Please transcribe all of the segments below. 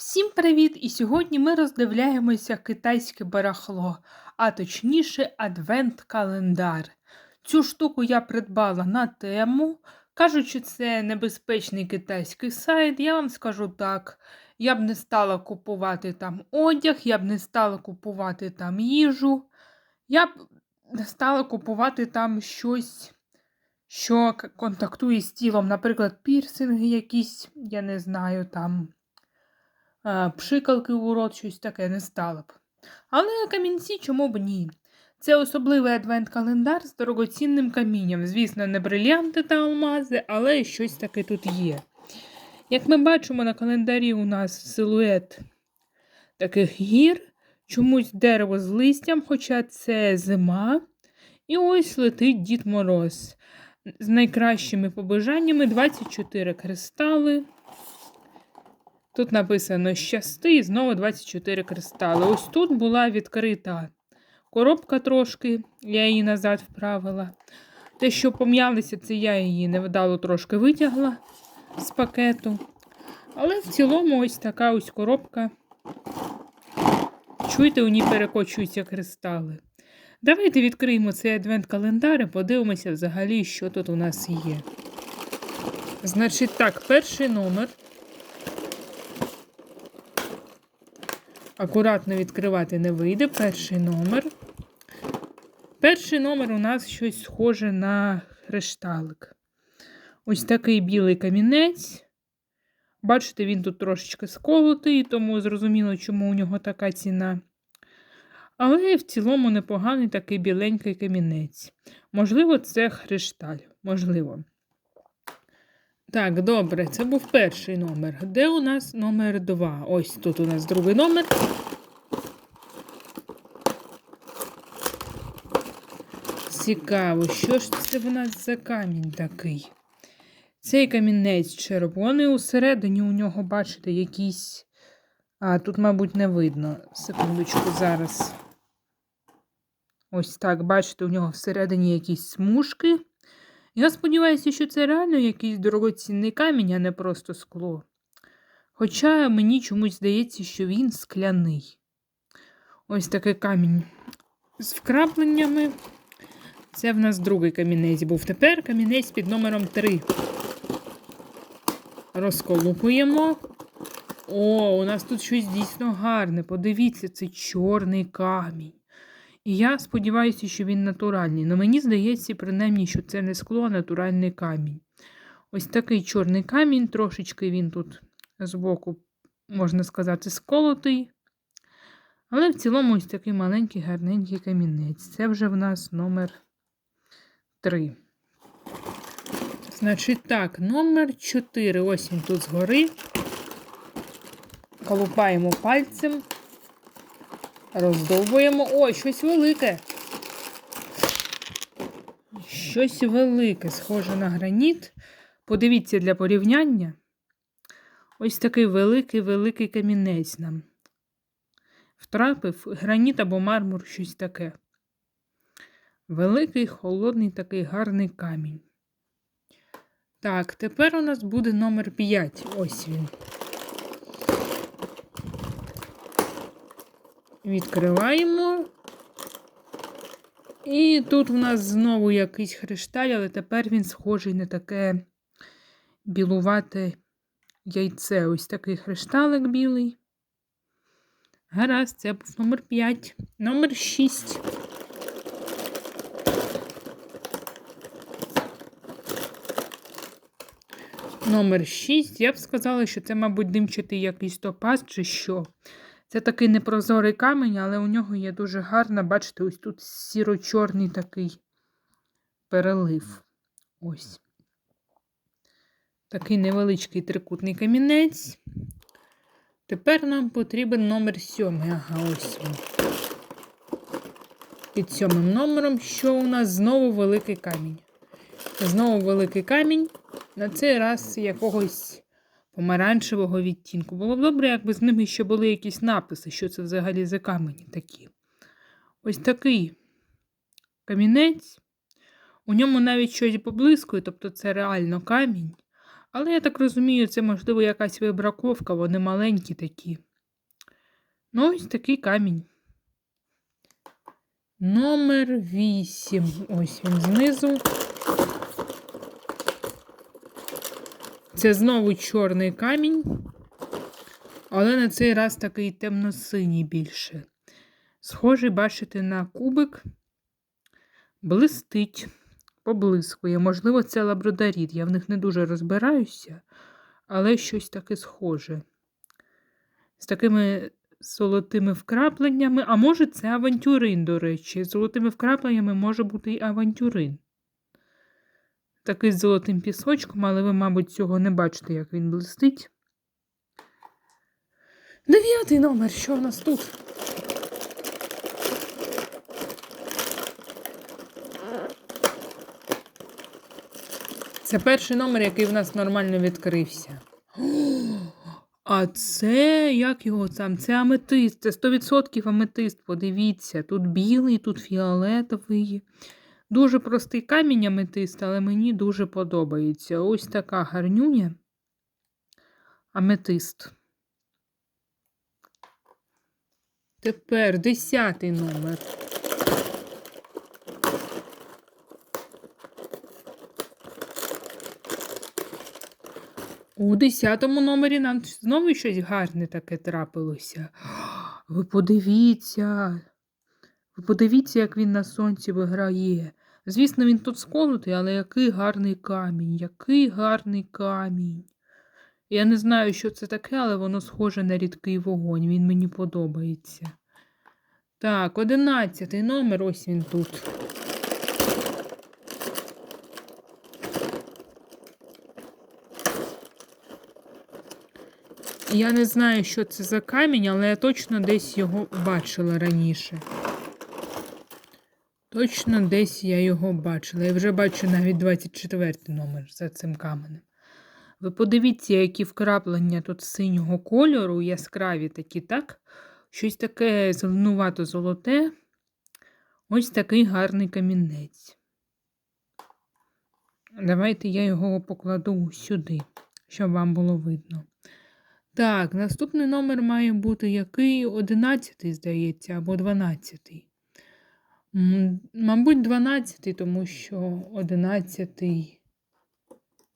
Всім привіт! І сьогодні ми роздивляємося китайське барахло, а точніше адвент-календар. Цю штуку я придбала на тему. Кажучи, це небезпечний китайський сайт, я вам скажу так. Я б не стала купувати там одяг, я б не стала купувати там їжу, я б не стала купувати там щось, що контактує з тілом, наприклад, пірсинги якісь, я не знаю, там пшикалки у рот, щось таке не стала б. Але камінці чому б ні? Це особливий адвент-календар з дорогоцінним камінням. Звісно, не брилянти та алмази, але щось таке тут є. Як ми бачимо на календарі, у нас силует таких гір, чомусь дерево з листям, хоча це зима. І ось летить Дід Мороз. З найкращими побажаннями 24 кристали. Тут написано щасти і знову 24 кристали. Ось тут була відкрита коробка трошки, я її назад вправила. Те, що пом'ялися, це я її невдало трошки витягла з пакету. Але в цілому ось така ось коробка. Чуєте, у ній перекочуються кристали. Давайте відкриємо цей адвент-календар і подивимося взагалі, що тут у нас є. Значить, так, перший номер. Акуратно відкривати не вийде. Перший номер. Перший номер у нас щось схоже на хрешталик. Ось такий білий камінець. Бачите, він тут трошечки сколотий, тому зрозуміло, чому у нього така ціна. Але в цілому непоганий такий біленький камінець. Можливо, це хрешталь. Можливо. Так, добре, це був перший номер. Де у нас номер 2? Ось тут у нас другий номер. Цікаво, що ж це в нас за камінь такий? Цей камінець червоний, усередині у нього, бачите, якісь. А, тут, мабуть, не видно. Секундочку, зараз. Ось так, бачите, у нього всередині якісь смужки. Я сподіваюся, що це реально якийсь дорогоцінний камінь, а не просто скло. Хоча мені чомусь здається, що він скляний. Ось такий камінь з вкрапленнями. Це в нас другий камінець був. Тепер камінець під номером 3. Розколупуємо. О, у нас тут щось дійсно гарне. Подивіться, це чорний камінь. І я сподіваюся, що він натуральний. Але мені здається, принаймні, що це не скло, а натуральний камінь. Ось такий чорний камінь, трошечки він тут збоку, можна сказати, сколотий. Але в цілому ось такий маленький гарненький камінець. Це вже в нас номер 3. Значить так, номер 4. Ось він тут згори. Колупаємо пальцем. Роздовбуємо. Ой, щось велике. Щось велике, схоже на граніт. Подивіться для порівняння. Ось такий великий-великий камінець нам. Втрапив граніт або мармур, щось таке. Великий, холодний такий гарний камінь. Так, тепер у нас буде номер 5. Ось він. Відкриваємо. І тут у нас знову якийсь хрешталь, але тепер він схожий на таке білувате яйце. Ось такий хрешталик білий. Гаразд, це був номер 5. Номер 6. Номер 6. Я б сказала, що це, мабуть, димчатий якийсь топаз чи що. Це такий непрозорий камінь, але у нього є дуже гарна, бачите, ось тут сіро-чорний такий перелив. Ось. Такий невеличкий трикутний камінець. Тепер нам потрібен номер 7. Ага, ось він. Під сьомим номером, що у нас знову великий камінь. Знову великий камінь. На цей раз якогось помаранчевого відтінку. Було б добре, якби з ними ще були якісь написи, що це взагалі за камені такі. Ось такий камінець. У ньому навіть щось поблискує, тобто це реально камінь. Але я так розумію, це, можливо, якась вибраковка, вони маленькі такі. Ну, ось такий камінь. Номер 8. Ось він знизу. Це знову чорний камінь, але на цей раз такий темно-синій більше. Схожий, бачите, на кубик, блистить, поблискує. Можливо, це лабрадоріт. Я в них не дуже розбираюся, але щось таке схоже. З такими золотими вкрапленнями, а може, це авантюрин, до речі. З золотими вкрапленнями може бути і авантюрин. Такий з золотим пісочком, але ви, мабуть, цього не бачите, як він блистить. Дев'ятий номер, що у нас тут? Це перший номер, який в нас нормально відкрився. А це, як його там? Це аметист, це 100% аметист. Подивіться, тут білий, тут фіолетовий. Дуже простий камінь аметист, але мені дуже подобається. Ось така гарнюня. Аметист. Тепер десятий номер. У десятому номері нам знову щось гарне таке трапилося. Ви подивіться. Ви подивіться, як він на сонці виграє. Звісно, він тут сколотий, але який гарний камінь, який гарний камінь. Я не знаю, що це таке, але воно схоже на рідкий вогонь. Він мені подобається. Так, одинадцятий номер, ось він тут. Я не знаю, що це за камінь, але я точно десь його бачила раніше. Точно десь я його бачила. Я вже бачу навіть 24 номер за цим каменем. Ви подивіться, які вкраплення тут синього кольору, яскраві такі, так? Щось таке зеленувато золоте. Ось такий гарний камінець. Давайте я його покладу сюди, щоб вам було видно. Так, наступний номер має бути який? 11, здається, або 12. Мабуть, 12, тому що 11,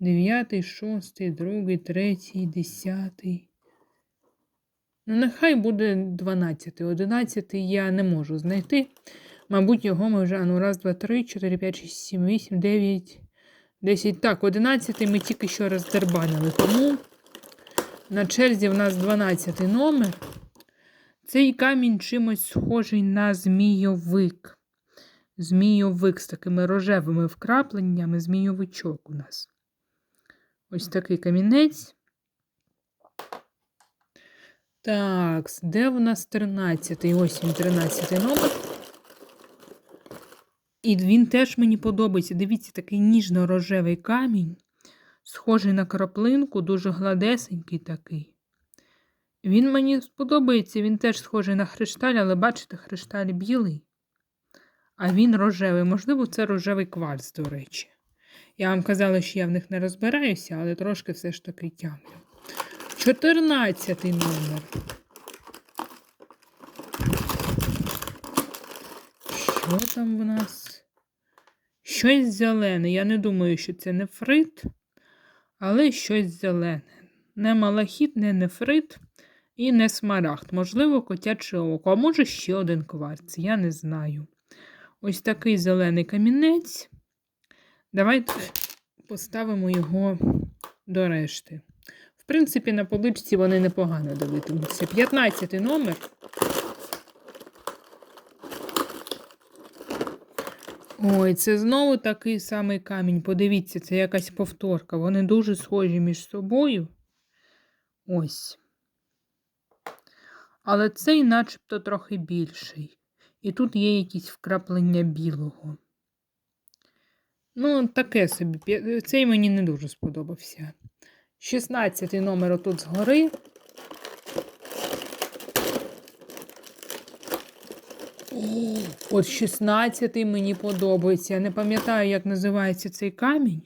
9, 6, 2, 3, 10. Ну, нехай буде 12. 11 я не можу знайти. Мабуть, його ми вже ну, раз, два, три, 4, 5, 6, 7, 8, 9, 10. Так, 11 ми тільки що роздербанили, тому на черзі в нас 12 номер. Цей камінь чимось схожий на змійовик. Змійовик з такими рожевими вкрапленнями, змійовичок у нас. Ось такий камінець. Так, де в нас 13? Ось він 13 номер. І він теж мені подобається. Дивіться, такий ніжно-рожевий камінь, схожий на краплинку, дуже гладесенький такий. Він мені сподобається, він теж схожий на хрешталь, але бачите, хрешталь білий, а він рожевий. Можливо, це рожевий кварц, до речі. Я вам казала, що я в них не розбираюся, але трошки все ж таки тямлю. 14 номер. Що там в нас? Щось зелене. Я не думаю, що це нефрит, але щось зелене. Не малахіт, не нефрит і не смарагд. Можливо, котяче око, а може ще один кварц, я не знаю. Ось такий зелений камінець. Давайте поставимо його до решти. В принципі, на поличці вони непогано дивитимуться. 15 номер. Ой, це знову такий самий камінь. Подивіться, це якась повторка. Вони дуже схожі між собою. Ось. Але цей начебто трохи більший. І тут є якісь вкраплення білого. Ну, таке собі. Цей мені не дуже сподобався. 16 номер отут згори. От 16 мені подобається. Я не пам'ятаю, як називається цей камінь,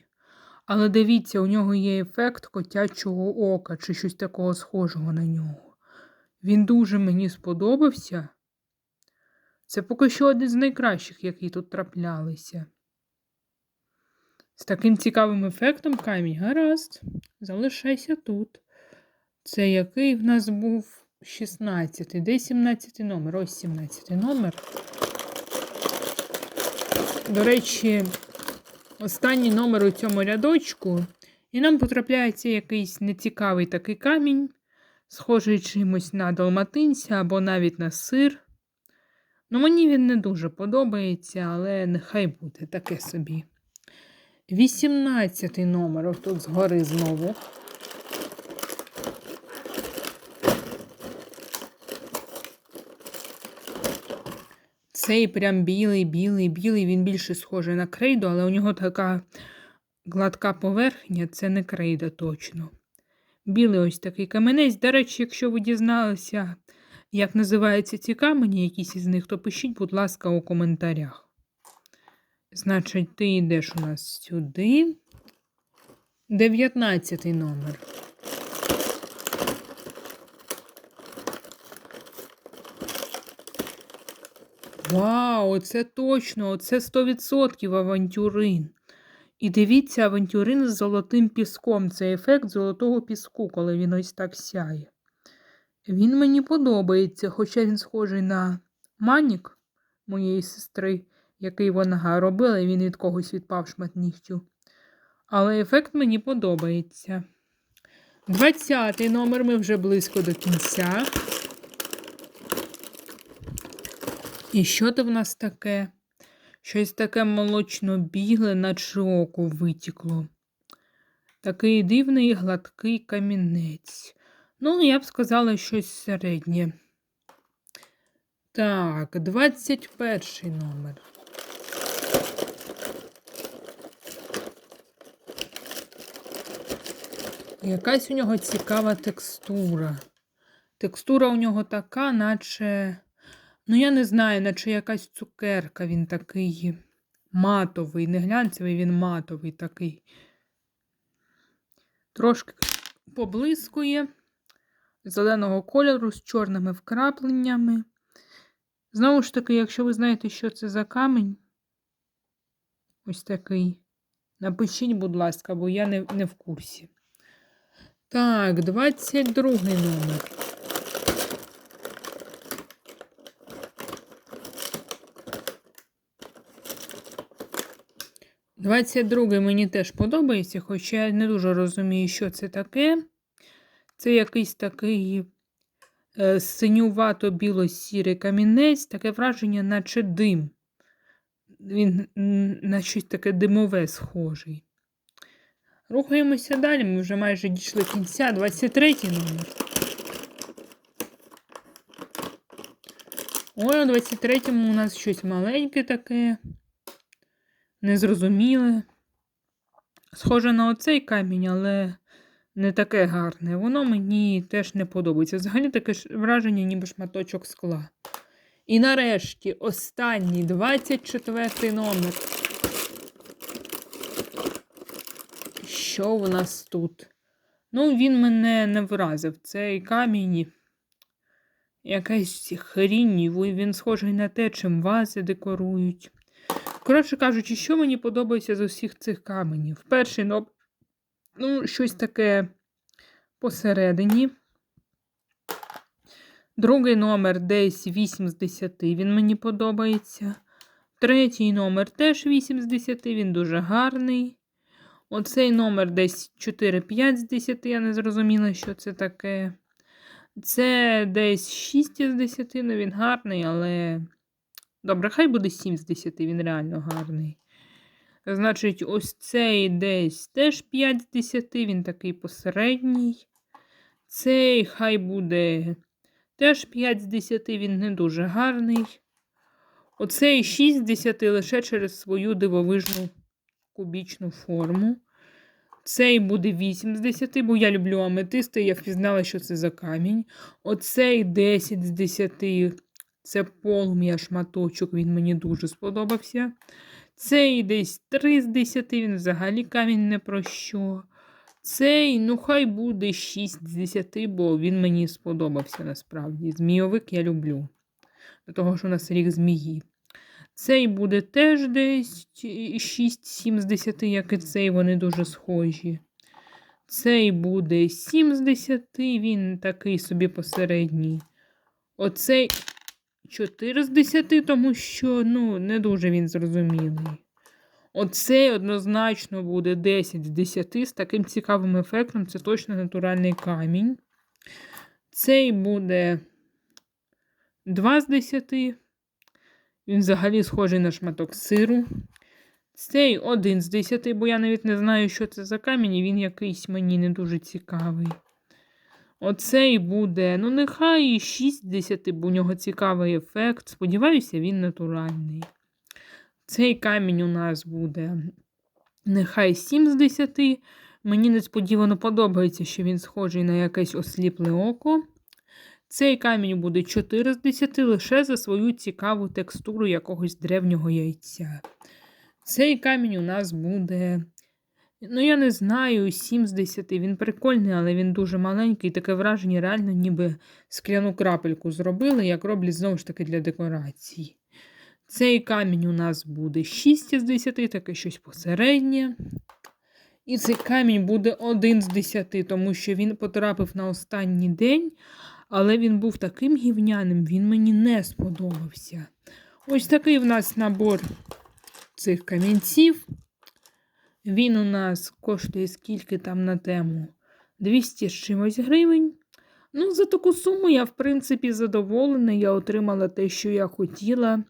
Але дивіться, у нього є ефект котячого ока чи щось такого схожого на нього. Він дуже мені сподобався. Це поки що один з найкращих, які тут траплялися. З таким цікавим ефектом камінь. Гаразд, залишайся тут. Це який в нас був 16. Де 17 номер? Ось 17 номер. До речі, останній номер у цьому рядочку. І нам потрапляється якийсь нецікавий такий камінь, схожий чимось на далматинця або навіть на сир. Ну, мені він не дуже подобається, але нехай буде таке собі. 18 номер, тут згори знову. Цей прям білий, білий, білий. Він більше схожий на крейду, але у нього така гладка поверхня, це не крейда точно. Білий ось такий каменець. До речі, якщо ви дізналися, як називаються ці камені, якісь із них, то пишіть, будь ласка, у коментарях. Значить, ти йдеш у нас сюди. 19 номер. Вау, це точно, це 100% авантюрин. І дивіться, авантюрин з золотим піском. Це ефект золотого піску, коли він ось так сяє. Він мені подобається, хоча він схожий на манік моєї сестри, який вона робила, і він від когось відпав шмат нігтю. Але ефект мені подобається. 20 номер ми вже близько до кінця. І що це в нас таке? Щось таке молочно-бігле, наче око витікло. Такий дивний гладкий камінець. Ну, я б сказала, щось середнє. Так, 21 номер. Якась у нього цікава текстура. Текстура у нього така, наче, ну, я не знаю, наче якась цукерка, він такий матовий, не глянцевий, він матовий такий. Трошки поблискує зеленого кольору з чорними вкрапленнями. Знову ж таки, якщо ви знаєте, що це за камінь, ось такий, напишіть, будь ласка, бо я не, не в курсі. Так, 22 номер. Двадцять другий мені теж подобається, хоча я не дуже розумію, що це таке. Це якийсь такий е, синювато-біло-сірий камінець, таке враження, наче дим. Він на щось таке димове схожий. Рухаємося далі, ми вже майже дійшли кінця. 23 номер. Ой, у 23-му у нас щось маленьке таке. Незрозуміле. Схоже на оцей камінь, але не таке гарне. Воно мені теж не подобається. Взагалі таке ж враження, ніби шматочок скла. І нарешті останній 24 номер. Що у нас тут? Ну, він мене не вразив. Цей камінь. Якась хрінь, він схожий на те, чим вази декорують. Коротше кажучи, що мені подобається з усіх цих каменів? Перший, ну, щось таке посередині. Другий номер десь 8 з 10, він мені подобається. Третій номер теж 8 з 10, він дуже гарний. Оцей номер десь 4-5 з 10, я не зрозуміла, що це таке. Це десь 6 з 10, ну він гарний, але. Добре, хай буде 7 з 10, він реально гарний. Значить, ось цей десь теж 5 з 10, він такий посередній. Цей хай буде теж 5 з 10, він не дуже гарний. Оцей 6 з 10 лише через свою дивовижну кубічну форму. Цей буде 8 з 10, бо я люблю аметисти, я впізнала, що це за камінь. Оцей 10 з 10. Це полум'я шматочок, він мені дуже сподобався. Цей десь 3 з 10, він взагалі камінь не про що. Цей, ну хай буде 6 з 10, бо він мені сподобався насправді. Змійовик я люблю. До того, що у нас рік змії. Цей буде теж десь 6-7 з 10, як і цей, вони дуже схожі. Цей буде 7 з 10, він такий собі посередній. Оцей 4 з 10, тому що ну, не дуже він зрозумілий. Оцей однозначно буде 10 з 10 з таким цікавим ефектом. Це точно натуральний камінь. Цей буде 2 з 10. Він взагалі схожий на шматок сиру. Цей 1 з 10, бо я навіть не знаю, що це за камінь, і він якийсь мені не дуже цікавий. Оцей буде, ну, нехай і 6 з 10, бо у нього цікавий ефект. Сподіваюся, він натуральний. Цей камінь у нас буде нехай 7 з 10. Мені несподівано подобається, що він схожий на якесь осліпле око. Цей камінь буде 4 з 10 лише за свою цікаву текстуру якогось древнього яйця. Цей камінь у нас буде, ну, я не знаю, 7 з 10. Він прикольний, але він дуже маленький. Таке враження, реально, ніби скляну крапельку зробили, як роблять знову ж таки для декорацій. Цей камінь у нас буде 6 з 10, таке щось посереднє. І цей камінь буде 1 з 10, тому що він потрапив на останній день, але він був таким гівняним, він мені не сподобався. Ось такий в нас набор цих камінців. Він у нас коштує скільки там на тему 200 з чимось гривень. Ну, за таку суму я, в принципі, задоволена. Я отримала те, що я хотіла.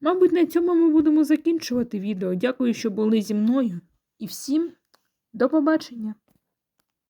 Мабуть, на цьому ми будемо закінчувати відео. Дякую, що були зі мною. І всім до побачення!